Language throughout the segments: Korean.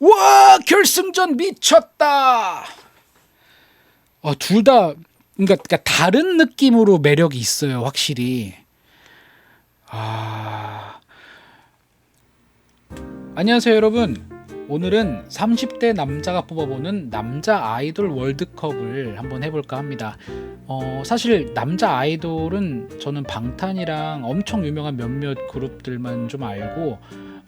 와 결승전 미쳤다. 어, 둘 다 그러니까, 그러니까 다른 느낌으로 매력이 있어요, 확실히. 아. 안녕하세요, 여러분. 오늘은 30대 남자가 뽑아보는 남자 아이돌 월드컵을 한번 해볼까 합니다. 어, 사실 남자 아이돌은 저는 방탄이랑 엄청 유명한 몇몇 그룹들만 좀 알고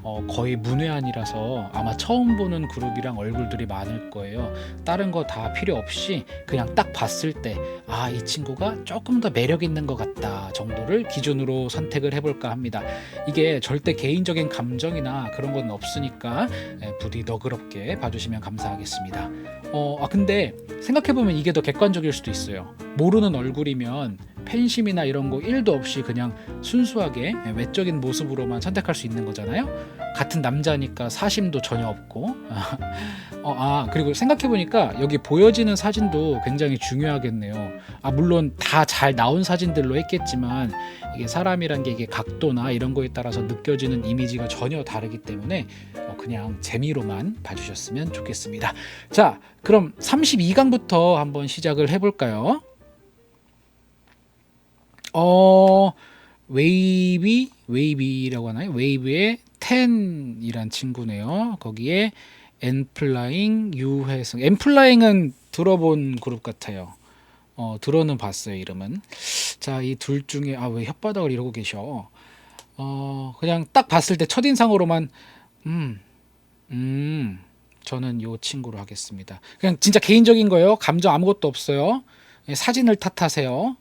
어, 거의 문외한이라서 아마 처음 보는 그룹이랑 얼굴들이 많을 거예요. 다른 거 다 필요 없이 그냥 딱 봤을 때 아, 이 친구가 조금 더 매력 있는 것 같다 정도를 기준으로 선택을 해볼까 합니다. 이게 절대 개인적인 감정이나 그런 건 없으니까 예, 부디 너그럽게 봐주시면 감사하겠습니다. 어, 아, 근데 생각해보면 이게 더 객관적일 수도 있어요. 모르는 얼굴이면 팬심이나 이런 거 1도 없이 그냥 순수하게 외적인 모습으로만 선택할 수 있는 거잖아요. 같은 남자니까 사심도 전혀 없고. 어, 아, 그리고 생각해보니까 여기 보여지는 사진도 굉장히 중요하겠네요. 아, 물론 다 잘 나온 사진들로 했겠지만 이게 사람이란 게 이게 각도나 이런 거에 따라서 느껴지는 이미지가 전혀 다르기 때문에 어, 그냥 재미로만 봐주셨으면 좋겠습니다. 자, 그럼 32강부터 한번 시작을 해볼까요? 어 웨이비 웨이비라고 하나요? 웨이브의 텐이란 친구네요. 거기에 엔플라잉 유해성 엔플라잉은 들어본 그룹 같아요. 어 들어는 봤어요 이름은. 자 이 둘 중에 아 왜 혓바닥을 이러고 계셔? 어 그냥 딱 봤을 때 첫인상으로만 음 음, 저는 요 친구로 하겠습니다. 그냥 진짜 개인적인 거예요. 감정 아무것도 없어요. 예, 사진을 탓하세요.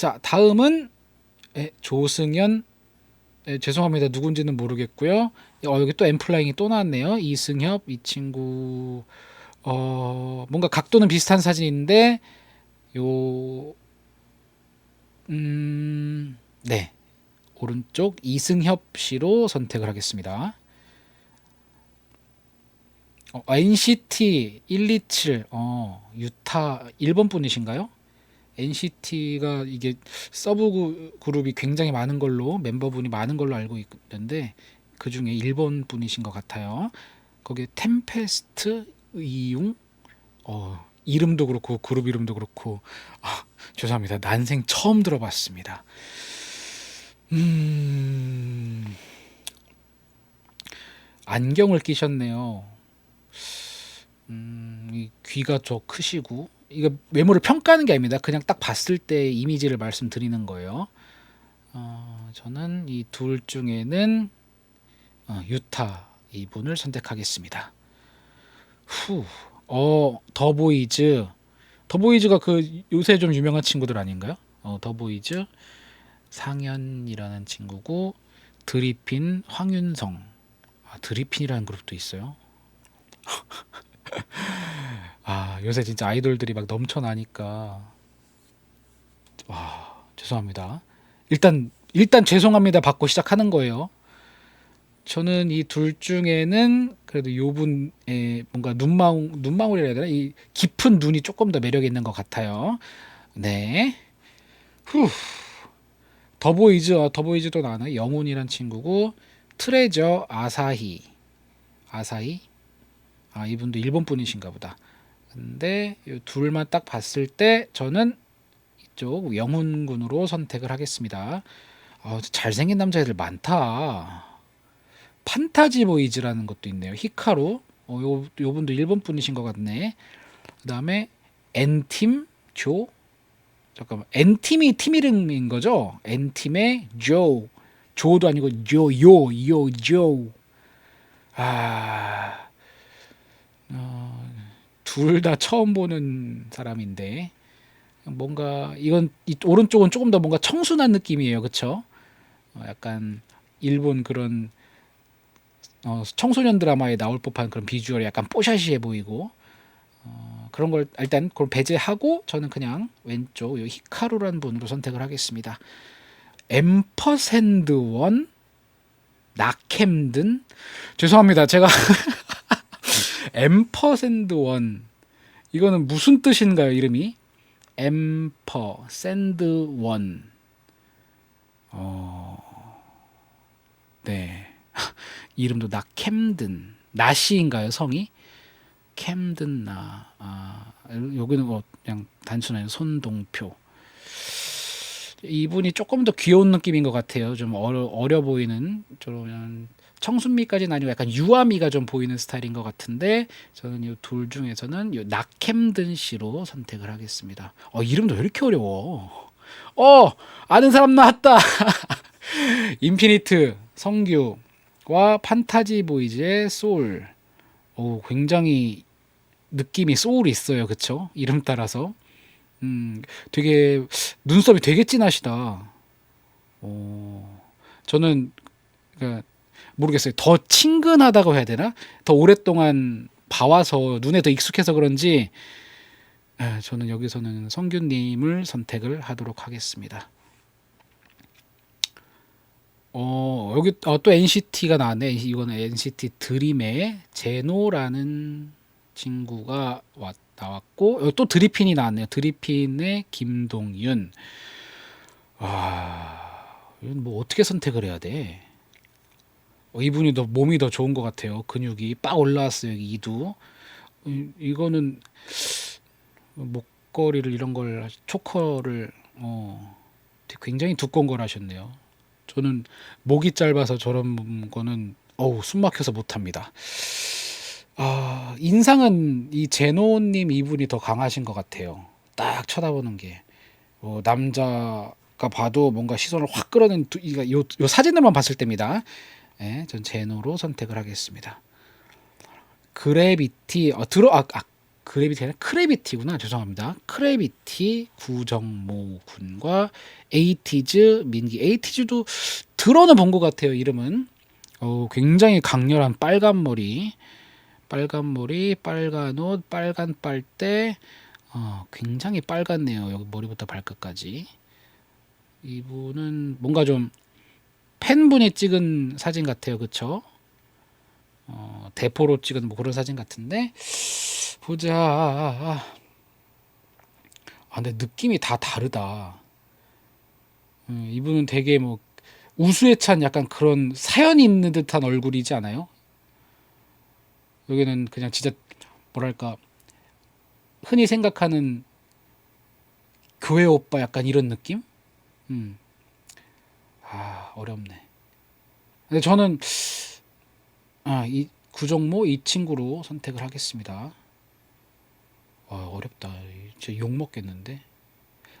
자, 다음은 에, 조승현 에, 죄송합니다. 누군지는 모르겠고요. 어, 여기 또 엠플라잉이 또 나왔네요. 이승협 이 친구 어, 뭔가 각도는 비슷한 사진인데 요 음, 네. 오른쪽 이승협 씨로 선택을 하겠습니다. 어, NCT 127 어, 유타 일본 분이신가요? NCT가 이게 서브 그- 그룹이 굉장히 많은 걸로 멤버분이 많은 걸로 알고 있는데 그 중에 일본 분이신 것 같아요. 거기에 템페스트 이용 어, 이름도 그렇고 그룹 이름도 그렇고 아, 죄송합니다. 난생 처음 들어봤습니다. 음 안경을 끼셨네요. 음, 이 귀가 저 크시고 이거 외모를 평가하는 게 아닙니다. 그냥 딱 봤을 때 이미지를 말씀드리는 거예요. 어, 저는 이 둘 중에는 어, 유타 이분을 선택하겠습니다. 후, 어 더보이즈, 더보이즈가 그 요새 좀 유명한 친구들 아닌가요? 어, 더보이즈 상현이라는 친구고 드리핀 황윤성, 아, 드리핀이라는 그룹도 있어요. 아 요새 진짜 아이돌들이 막 넘쳐나니까 와 죄송합니다. 일단 일단 죄송합니다 받고 시작하는 거예요. 저는 이 둘 중에는 그래도 요 분의 뭔가 눈망 눈망울이라 해야 되나 이 깊은 눈이 조금 더 매력 있는 것 같아요. 네. 후. 더보이즈 어, 더보이즈도 나나 영훈이란 친구고 트레저 아사히 아사히 아 이분도 일본 분이신가 보다. 근데 이 둘만 딱 봤을 때 저는 이쪽 영훈군으로 선택을 하겠습니다. 아, 잘생긴 남자애들 많다. 판타지 보이즈라는 것도 있네요. 히카루. 어, 요, 요 분도 일본 분이신 것 같네. 그 다음에 N팀 조. 잠깐만. N팀이 팀 이름인 거죠? N팀의 조. 조도 아니고 조, 요, 요, 조. 아. 어, 둘 다 처음 보는 사람인데 뭔가 이건 이 오른쪽은 조금 더 뭔가 청순한 느낌이에요, 그렇죠? 어, 약간 일본 그런 어, 청소년 드라마에 나올 법한 그런 비주얼이 약간 뽀샤시해 보이고 어, 그런 걸 일단 그걸 배제하고 저는 그냥 왼쪽 요 히카루라는 분으로 선택을 하겠습니다. 엠퍼샌드 원 낙햄든 죄송합니다. 제가 엠퍼샌드 원. 이거는 무슨 뜻인가요 이름이? 엠퍼샌드 원. 어... 네. 이름도 낙캠든 나시인가요 성이? 캠든 나. 아 여기는 뭐 그냥 단순한 손동표 이분이 조금 더 귀여운 느낌인 것 같아요. 좀 어려, 어려 보이는 좀 청순미까지는 아니고 약간 유아미가 좀 보이는 스타일인 것 같은데 저는 이 둘 중에서는 이 낙캠든 씨로 선택을 하겠습니다. 어 이름도 왜 이렇게 어려워? 어 아는 사람 나왔다. 인피니트 성규와 판타지 보이즈의 소울. 오 굉장히 느낌이 소울이 있어요, 그쵸? 이름 따라서. 음, 되게 눈썹이 되게 진하시다. 어, 저는 그러니까 모르겠어요. 더 친근하다고 해야 되나? 더 오랫동안 봐와서 눈에 더 익숙해서 그런지 에, 저는 여기서는 성규님을 선택을 하도록 하겠습니다. 어 여기 어, 또 NCT가 나왔네. 이거는 NCT 드림의 제노라는 친구가 왔, 나왔고 여기 또 드리핀이 나왔네요. 드리핀의 김동윤. 와 이건 뭐 어떻게 선택을 해야 돼? 어, 이분이 더 몸이 더 좋은 것 같아요. 근육이 빡 올라왔어요. 이두. 이- 이거는 목걸이를 이런 걸 초커를 어 굉장히 두꺼운 걸 하셨네요. 저는 목이 짧아서 저런 거는 어우 숨 막혀서 못 합니다. 아, 인상은 이 제노님 이분이 더 강하신 것 같아요. 딱 쳐다보는 게. 어, 남자가 봐도 뭔가 시선을 확 끌어낸 두, 이거 요, 요 사진들만 봤을 때입니다. 예, 전 제노로 선택을 하겠습니다. 그래비티 어, 들어 아, 아 그래비티 아니라 크래비티구나 죄송합니다. 크래비티 구정모 군과 에이티즈 민기 에이티즈도 들어는 본 것 같아요 이름은. 어, 굉장히 강렬한 빨간 머리. 빨간 머리, 빨간 옷, 빨간 빨대. 어, 굉장히 빨갛네요. 여기 머리부터 발끝까지. 이분은 뭔가 좀 팬분이 찍은 사진 같아요. 그쵸? 어, 대포로 찍은 뭐 그런 사진 같은데. 보자. 아, 근데 느낌이 다 다르다. 음, 이분은 되게 뭐 우수에 찬 약간 그런 사연이 있는 듯한 얼굴이지 않아요? 여기는 그냥 진짜 뭐랄까 흔히 생각하는 교회 오빠 약간 이런 느낌? 음. 아 어렵네. 근데 저는 아 이 구정모 이 친구로 선택을 하겠습니다. 와 어렵다. 진짜 욕 먹겠는데.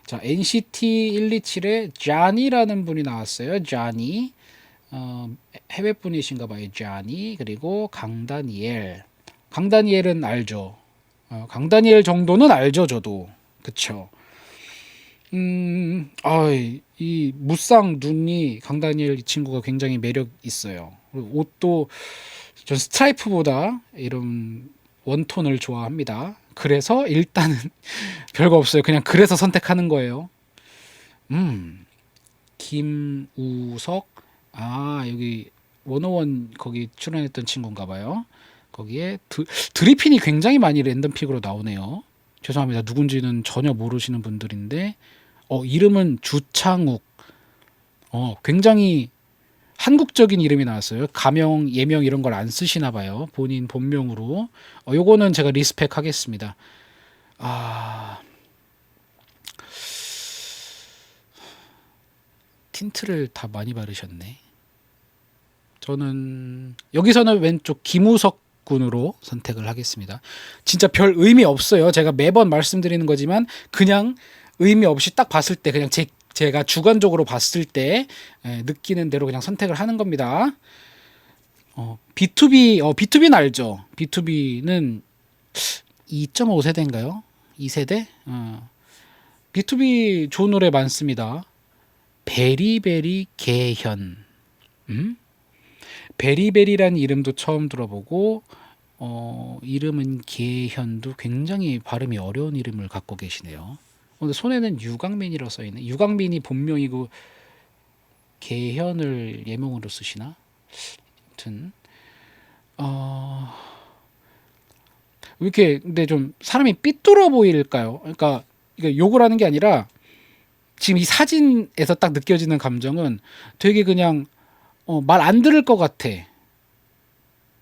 자 NCT 127의 자니라는 분이 나왔어요. 자니. 어, 해외 분이신가 봐요. 자니 그리고 강다니엘. 강다니엘은 알죠. 어, 강다니엘 정도는 알죠, 저도. 그쵸. 음, 아, 이 무쌍 눈이 강다니엘 이 친구가 굉장히 매력 있어요. 옷도 전 스트라이프보다 이런 원톤을 좋아합니다. 그래서 일단은 별거 없어요. 그냥 그래서 선택하는 거예요. 음, 김우석, 아 여기 원어원 거기 출연했던 친구인가 봐요. 거기에 드, 드리핀이 굉장히 많이 랜덤 픽으로 나오네요. 죄송합니다. 누군지는 전혀 모르시는 분들인데 어 이름은 주창욱. 어 굉장히 한국적인 이름이 나왔어요. 가명, 예명 이런 걸 안 쓰시나 봐요. 본인 본명으로. 어 요거는 제가 리스펙 하겠습니다. 아 틴트를 다 많이 바르셨네. 저는 여기서는 왼쪽 김우석 군으로 선택을 하겠습니다. 진짜 별 의미 없어요. 제가 매번 말씀드리는 거지만 그냥 의미 없이 딱 봤을 때 그냥 제 제가 주관적으로 봤을 때 에, 느끼는 대로 그냥 선택을 하는 겁니다. 어, B2B 어 B2B는 알죠. B2B는 2.5세대인가요? 2세대? 어. B2B 좋은 노래 많습니다. 베리베리 개현. 음? 베리베리라는 이름도 처음 들어보고 어, 이름은 개현도 굉장히 발음이 어려운 이름을 갖고 계시네요. 근데 손에는 유강민이라고 써 있네. 유강민이 본명이고 개현을 예명으로 쓰시나? 아무튼 어... 왜 이렇게 근데 좀 사람이 삐뚤어 보일까요? 그러니까 이게 욕을 하는 게 아니라 지금 이 사진에서 딱 느껴지는 감정은 되게 그냥 어, 말 안 들을 것 같아.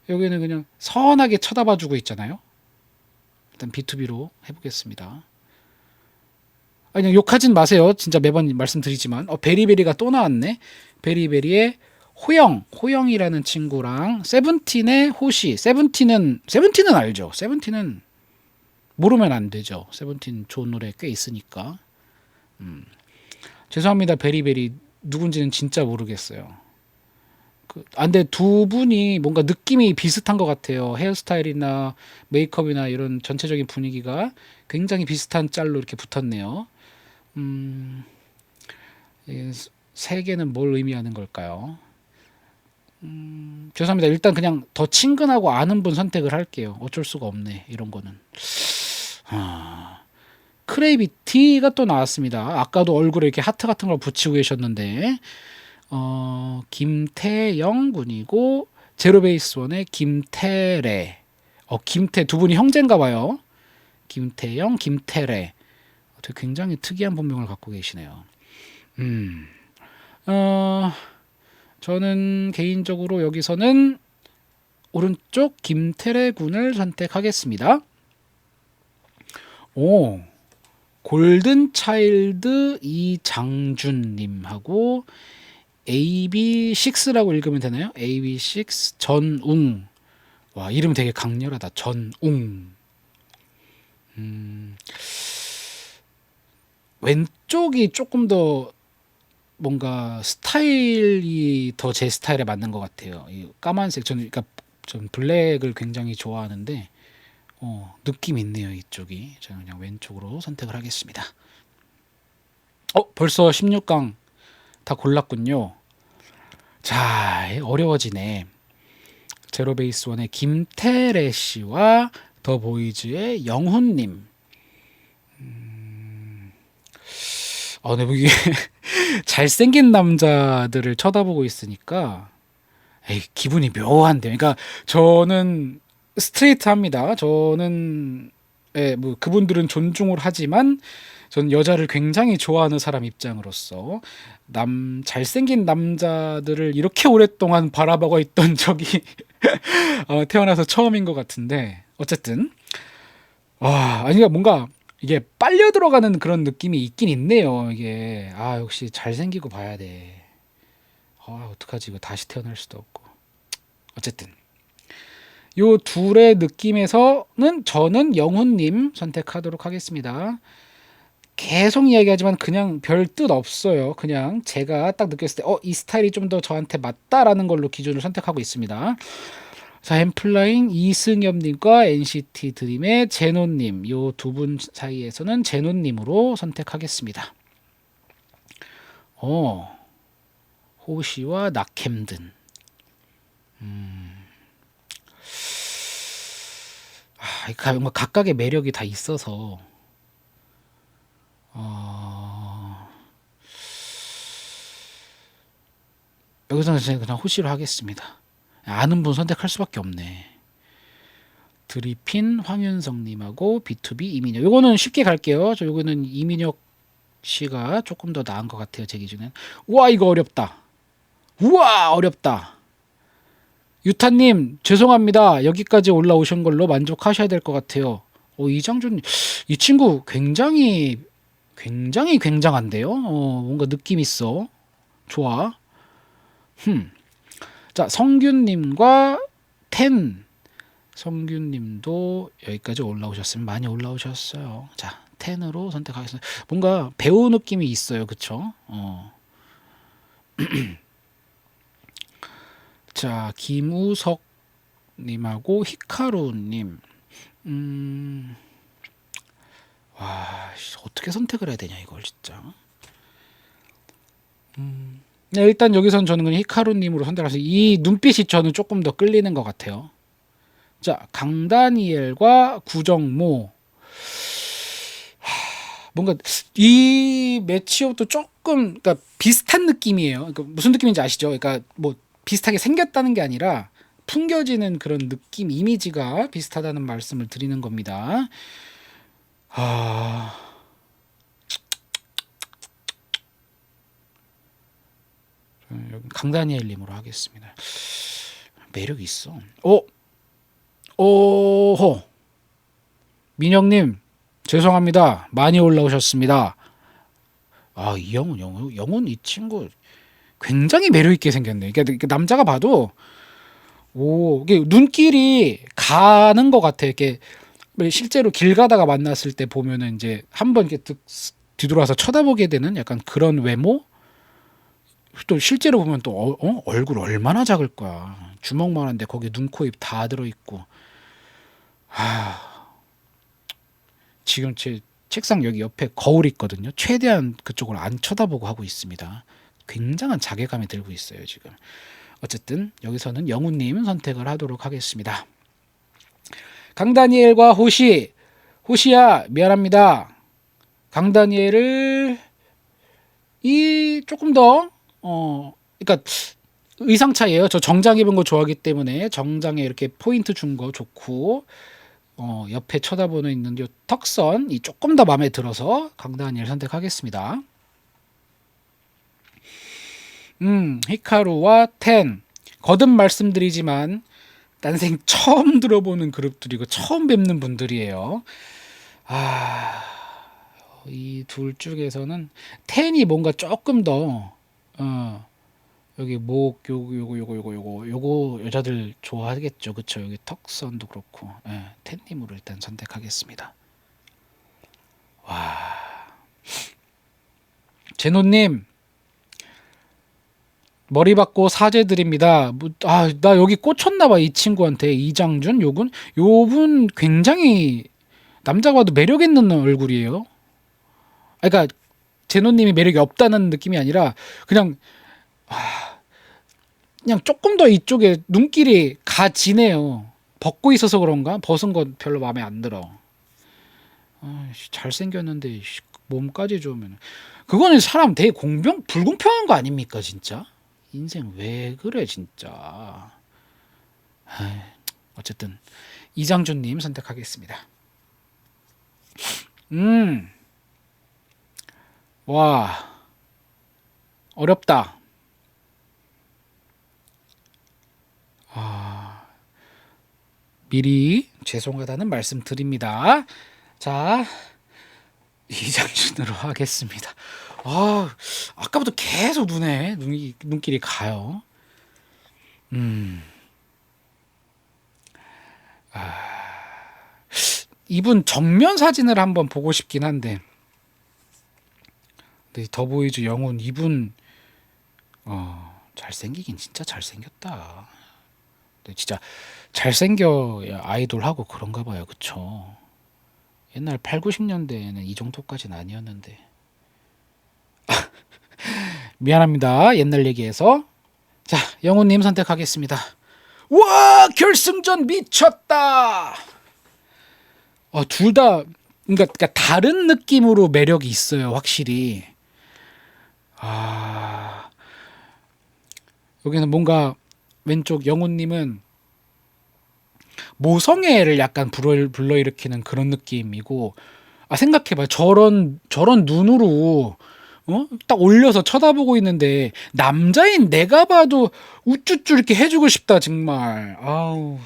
여기는 그냥 선하게 쳐다봐 주고 있잖아요. 일단 B2B로 해보겠습니다. 아니 그냥 욕하진 마세요. 진짜 매번 말씀드리지만 어, 베리베리가 또 나왔네. 베리베리의 호영, 호영이라는 친구랑 세븐틴의 호시. 세븐틴은 세븐틴은 알죠. 세븐틴은 모르면 안 되죠. 세븐틴 좋은 노래 꽤 있으니까. 음. 죄송합니다. 베리베리 누군지는 진짜 모르겠어요. 그, 아, 근데 두 분이 뭔가 느낌이 비슷한 것 같아요. 헤어스타일이나 메이크업이나 이런 전체적인 분위기가 굉장히 비슷한 짤로 이렇게 붙었네요. 음, 이세 개는 뭘 의미하는 걸까요? 음, 죄송합니다. 일단 그냥 더 친근하고 아는 분 선택을 할게요. 어쩔 수가 없네. 이런 거는. 아, 크레이비티가 또 나왔습니다. 아까도 얼굴에 이렇게 하트 같은 걸 붙이고 계셨는데, 어, 김태영 군이고, 제로베이스원의 김태래. 어, 김태, 두 분이 형제인가 봐요. 김태영, 김태래. 되게 굉장히 특이한 본명을 갖고 계시네요. 음. 어, 저는 개인적으로 여기서는 오른쪽 김태래 군을 선택하겠습니다. 오, 골든 차일드 이장준 님하고 AB6라고 읽으면 되나요? AB6 전웅. 와, 이름 되게 강렬하다. 전웅. 음, 왼쪽이 조금 더 뭔가 스타일이 더 제 스타일에 맞는 것 같아요. 이 까만색 저는 그러니까 전 블랙을 굉장히 좋아하는데 어, 느낌 있네요 이쪽이. 저는 그냥 왼쪽으로 선택을 하겠습니다. 어 벌써 16강 다 골랐군요. 자 어려워지네. 제로베이스 원의 김태래 씨와 더 보이즈의 영훈님. 음... 어, 근데 이게 잘생긴 남자들을 쳐다보고 있으니까 에이, 기분이 묘한데요. 그러니까 저는 스트레이트합니다. 저는 예, 뭐 그분들은 존중을 하지만 저는 여자를 굉장히 좋아하는 사람 입장으로서 남 잘생긴 남자들을 이렇게 오랫동안 바라보고 있던 적이 어, 태어나서 처음인 것 같은데 어쨌든 와 아니 그러니까 뭔가 이게 빨려 들어가는 그런 느낌이 있긴 있네요. 이게 아 역시 잘생기고 봐야 돼. 아 어떡하지 이거 다시 태어날 수도 없고 어쨌든 요 둘의 느낌에서는 저는 영훈님 선택하도록 하겠습니다. 계속 이야기하지만 그냥 별 뜻 없어요. 그냥 제가 딱 느꼈을 때, 어, 이 스타일이 좀 더 저한테 맞다라는 걸로 기준을 선택하고 있습니다. 자, 엠플라잉 이승엽님과 NCT 드림의 제노님, 요 두 분 사이에서는 제노님으로 선택하겠습니다. 어, 호시와 낙햄든. 음. 아, 뭔가 각각의 매력이 다 있어서 어... 여기서는 제가 그냥 호시를 하겠습니다. 아는 분 선택할 수밖에 없네. 드리핀 황윤성님하고 B2B 이민혁. 요거는 쉽게 갈게요. 저 요거는 이민혁 씨가 조금 더 나은 것 같아요. 제 기준엔. 우와 이거 어렵다. 우와 어렵다. 유타님 죄송합니다. 여기까지 올라오신 걸로 만족하셔야 될 것 같아요. 어, 이장준 이 친구 굉장히 굉장히 굉장한데요. 어, 뭔가 느낌 있어. 좋아. 흠. 자, 성균님과 텐. 성균님도 여기까지 올라오셨으면 많이 올라오셨어요. 자, 텐으로 선택하겠습니다. 뭔가 배우 느낌이 있어요. 그쵸? 어. 자, 김우석 님하고 히카루 님. 음. 와, 어떻게 선택을 해야 되냐 이걸 진짜. 음. 네, 일단 여기선 저는 그냥 히카루 님으로 선택해서 이 눈빛이 저는 조금 더 끌리는 것 같아요. 자, 강다니엘과 구정모. 뭔가 이 매치업도 조금 그러니까 비슷한 느낌이에요. 그러니까 무슨 느낌인지 아시죠? 그러니까 뭐 비슷하게 생겼다는 게 아니라 풍겨지는 그런 느낌, 이미지가 비슷하다는 말씀을 드리는 겁니다. 아. 강다니엘님으로 하겠습니다. 매력 있어. 어 오호. 민영님, 죄송합니다. 많이 올라오셨습니다. 아, 이영훈, 영훈, 영훈 이 친구 굉장히 매력 있게 생겼네. 그러니까 남자가 봐도 오, 이게 눈길이 가는 것 같아. 이렇게 실제로 길 가다가 만났을 때 보면은 이제 한번 이렇게 득- 뒤돌아서 쳐다보게 되는 약간 그런 외모. 또 실제로 보면 또 어, 어? 얼굴 얼마나 작을 거야. 주먹만 한데 거기 눈, 코, 입 다 들어 있고. 하... 지금 제 책상 여기 옆에 거울 있거든요. 최대한 그쪽을 안 쳐다보고 하고 있습니다. 굉장한 자괴감이 들고 있어요, 지금. 어쨌든 여기서는 영우님 선택을 하도록 하겠습니다. 강다니엘과 호시, 호시야 미안합니다. 강다니엘을 이 조금 더 어, 그러니까 의상 차이예요. 저 정장 입은 거 좋아하기 때문에 정장에 이렇게 포인트 준 거 좋고 어, 옆에 쳐다보는 있는 요 턱선 이 조금 더 마음에 들어서 강다니엘 선택하겠습니다. 음, 히카루와 텐 거듭 말씀드리지만 난생 처음 들어보는 그룹들이고 처음 뵙는 분들이에요. 아, 이 둘 중에서는 텐이 뭔가 조금 더 어, 여기 목 요거 요거 요거 요거 요거 요거 여자들 좋아하겠죠, 그쵸? 여기 턱선도 그렇고, 예, 텐님으로 일단 선택하겠습니다. 와, 제노님 머리 받고 사죄 드립니다. 뭐, 아, 나 여기 꽂혔나 봐 이 친구한테 이장준 요분 요분 굉장히 남자가 봐도 매력 있는 얼굴이에요. 아, 그러니까 제노 님이 매력이 없다는 느낌이 아니라 그냥 아, 그냥 조금 더 이쪽에 눈길이 가지네요. 벗고 있어서 그런가? 벗은 건 별로 마음에 안 들어. 아, 씨, 잘생겼는데 씨, 몸까지 좋으면 그거는 사람 되게 공평 불공평한 거 아닙니까 진짜? 인생 왜 그래 진짜. 아이, 어쨌든 이장준님 선택하겠습니다. 음, 와 어렵다. 아, 미리 죄송하다는 말씀 드립니다. 자, 이장준으로 하겠습니다. 아, 아까부터 계속 눈에 눈이 눈길이 가요. 음. 아, 이분 정면 사진을 한번 보고 싶긴 한데. 근데 더보이즈 영훈 이분 어, 잘생기긴 진짜 잘생겼다. 근데 진짜 잘생겨야 아이돌 하고 그런가 봐요. 그쵸? 옛날 8, 90년대에는 이 정도까지는 아니었는데. 미안합니다. 옛날 얘기해서. 자, 영훈님 선택하겠습니다. 와, 결승전 미쳤다. 어, 둘 다, 그러니까, 그러니까 다른 느낌으로 매력이 있어요, 확실히. 아, 여기는 뭔가 왼쪽 영훈님은 모성애를 약간 불러, 불러일으키는 그런 느낌이고, 아, 생각해봐. 저런, 저런 눈으로, 어? 딱 올려서 쳐다보고 있는데, 남자인 내가 봐도 우쭈쭈 이렇게 해주고 싶다, 정말. 아우.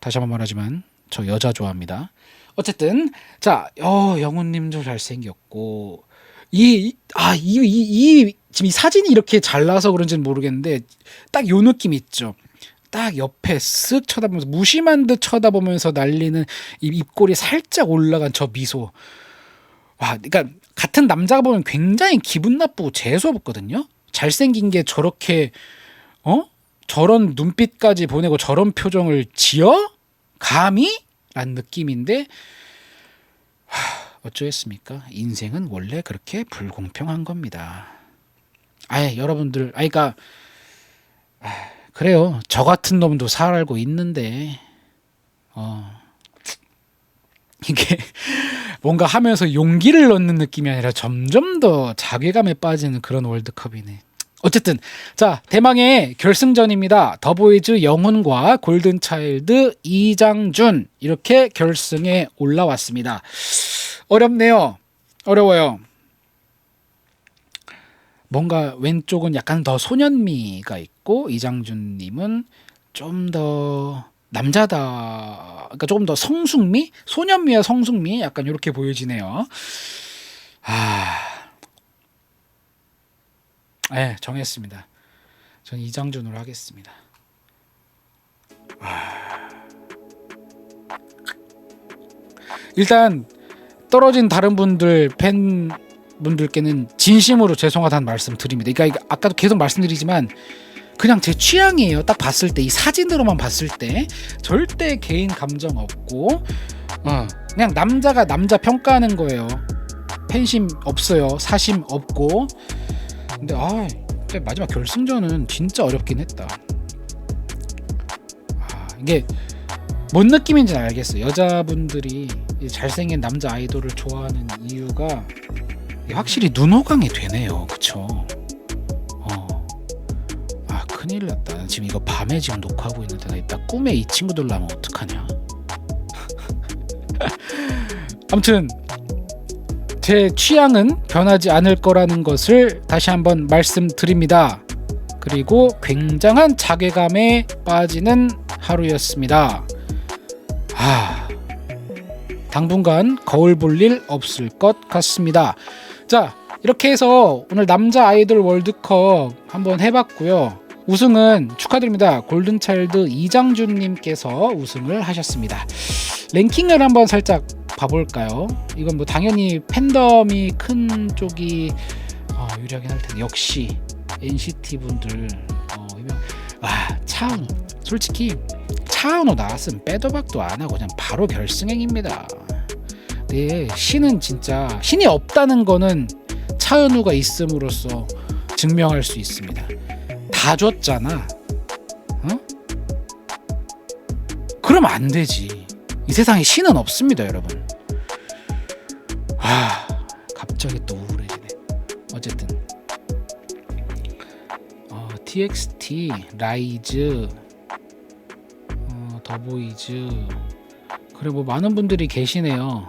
다시 한번 말하지만, 저 여자 좋아합니다. 어쨌든, 자, 어, 영훈님도 잘생겼고, 이, 아, 이, 이, 이, 지금 이 사진이 이렇게 잘 나와서 그런지는 모르겠는데, 딱 요 느낌 있죠. 딱 옆에 쓱 쳐다보면서 무심한 듯 쳐다보면서 날리는 이 입꼬리 살짝 올라간 저 미소. 와, 그러니까 같은 남자가 보면 굉장히 기분 나쁘고 재수 없거든요. 잘생긴 게 저렇게 어 저런 눈빛까지 보내고 저런 표정을 지어 감히? 란 느낌인데 하, 어쩌겠습니까? 인생은 원래 그렇게 불공평한 겁니다. 아예 여러분들, 아이가 그러니까 그래요. 저 같은 놈도 살고 있는데, 어, 이게 뭔가 하면서 용기를 넣는 느낌이 아니라 점점 더 자괴감에 빠지는 그런 월드컵이네. 어쨌든 자 대망의 결승전입니다. 더보이즈 영훈과 골든차일드 이장준 이렇게 결승에 올라왔습니다. 어렵네요. 어려워요. 뭔가 왼쪽은 약간 더 소년미가 있고 이장준님은 좀 더 남자다. 그러니까 조금 더 성숙미, 소년미와 성숙미 약간 이렇게 보여지네요. 아, 네 정했습니다. 전 이장준으로 하겠습니다. 일단 떨어진 다른 분들 팬 분들께는 진심으로 죄송하다는 말씀 드립니다. 그러니까 아까도 계속 말씀드리지만 그냥 제 취향이에요. 딱 봤을 때 이 사진으로만 봤을 때 절대 개인 감정 없고 어, 그냥 남자가 남자 평가하는 거예요. 팬심 없어요. 사심 없고. 근데 아, 마지막 결승전은 진짜 어렵긴 했다. 아, 이게 뭔 느낌인지는 알겠어요. 여자분들이 이 잘생긴 남자 아이돌을 좋아하는 이유가 확실히 눈호강이 되네요. 그쵸? 큰일 났다. 나 지금 이거 밤에 지금 녹화하고 있는데 나 이따 꿈에 이 친구들 나면 어떡하냐? 아무튼 제 취향은 변하지 않을 거라는 것을 다시 한번 말씀드립니다. 그리고 굉장한 자괴감에 빠지는 하루였습니다. 아, 당분간 거울 볼 일 없을 것 같습니다. 자, 이렇게 해서 오늘 남자 아이돌 월드컵 한번 해봤고요. 우승은 축하드립니다. 골든차일드 이장준님께서 우승을 하셨습니다. 랭킹을 한번 살짝 봐볼까요? 이건 뭐 당연히 팬덤이 큰 쪽이 어, 유리하긴 할 텐데 역시 NCT 분들 어, 와 차은우 솔직히 차은우 나왔으면 빼도 박도 안 하고 그냥 바로 결승행입니다. 네 신은 진짜 신이 없다는 거는 차은우가 있음으로써 증명할 수 있습니다. 다 줬잖아. 어? 그러면 안 되지. 이 세상에 신은 없습니다, 여러분. 아, 갑자기 또 우울해지네. 어쨌든 어, TXT, 라이즈, 어, 더보이즈, 그래 뭐 많은 분들이 계시네요.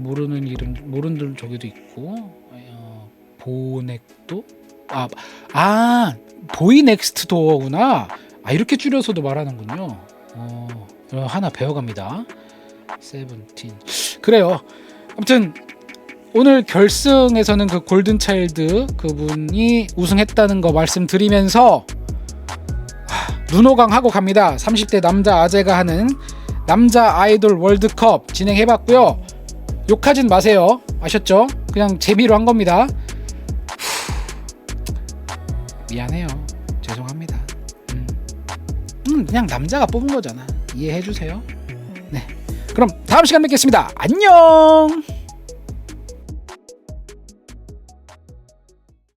모르는 이름, 모르는 저기도 있고, 어, 보넥도, 아, 아, 보이 넥스트 도어구나. 아 이렇게 줄여서도 말하는군요. 어, 어, 하나 배워갑니다. 세븐틴. 그래요. 아무튼 오늘 결승에서는 그 골든 차일드 그분이 우승했다는 거 말씀드리면서 하, 눈호강 하고 갑니다. 30대 남자 아재가 하는 남자 아이돌 월드컵 진행해봤고요. 욕하진 마세요. 아셨죠? 그냥 재미로 한 겁니다. 미안해요. 죄송합니다. 음. 음, 그냥 남자가 뽑은 거잖아. 이해해 주세요. 네. 그럼 다음 시간 뵙겠습니다. 안녕.